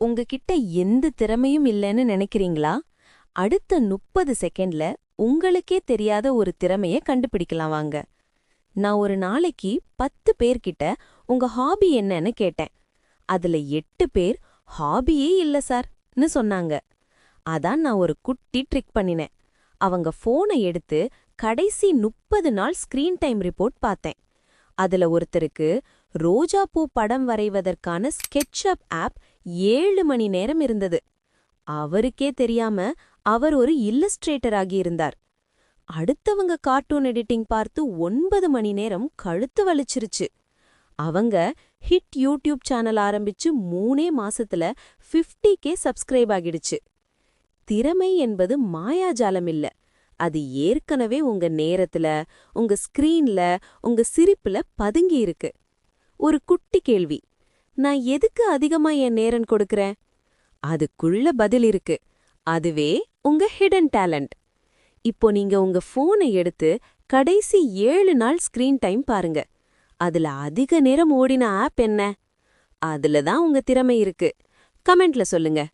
உங்ககிட்ட எந்த திறமையும் இல்லைன்னு நினைக்கிறீங்களா? அடுத்த முப்பது செகண்ட்ல உங்களுக்கே தெரியாத ஒரு திறமைய கண்டுபிடிக்கலாம் வாங்க. நான் ஒரு நாளைக்கு பத்து பேர்கிட்ட உங்க ஹாபி என்னன்னு கேட்டேன். அதுல எட்டு பேர் ஹாபியே இல்ல சார்னு சொன்னாங்க. அதான் நான் ஒரு குட்டி ட்ரிக் பண்ணினேன். அவங்க போனை எடுத்து கடைசி முப்பது நாள் ஸ்கிரீன் டைம் ரிப்போர்ட் பார்த்தேன். அதுல ஒருத்தருக்கு ரோஜாப்பூ படம் வரைவதற்கான ஸ்கெட்ச் அப் ஆப் ஏழு மணி நேரம் இருந்தது. அவருக்கே தெரியாம அவர் ஒரு இல்லஸ்ட்ரேட்டர் ஆகியிருந்தார் அடுத்தவங்க கார்ட்டூன் எடிட்டிங் பார்த்து ஒன்பது மணி நேரம் கழுத்து வலிச்சிருச்சு. அவங்க ஹிட் யூடியூப் சேனல் ஆரம்பிச்சு மூணே மாசத்துல 50k கே சப்ஸ்கிரைப் ஆகிடுச்சு. திறமை என்பது மாயாஜாலம் இல்ல. அது ஏற்கனவே உங்க நேரத்துல உங்க ஸ்கிரீன்ல உங்க சிரிப்புல பதுங்கி இருக்கு. ஒரு குட்டி கேள்வி. நான் எதுக்கு அதிகமா என் நேரம் கொடுக்கறேன்? அதுக்குள்ள பதில் இருக்கு. அதுவே உங்க ஹிடன் டேலண்ட் இப்போ நீங்க உங்க போனை எடுத்து கடைசி ஏழு நாள் ஸ்கிரீன் டைம் பாருங்க. அதுல அதிக நேரம் ஓடின ஆப் என்ன? அதுல தான் உங்க திறமை இருக்கு. கமெண்ட்ல சொல்லுங்க.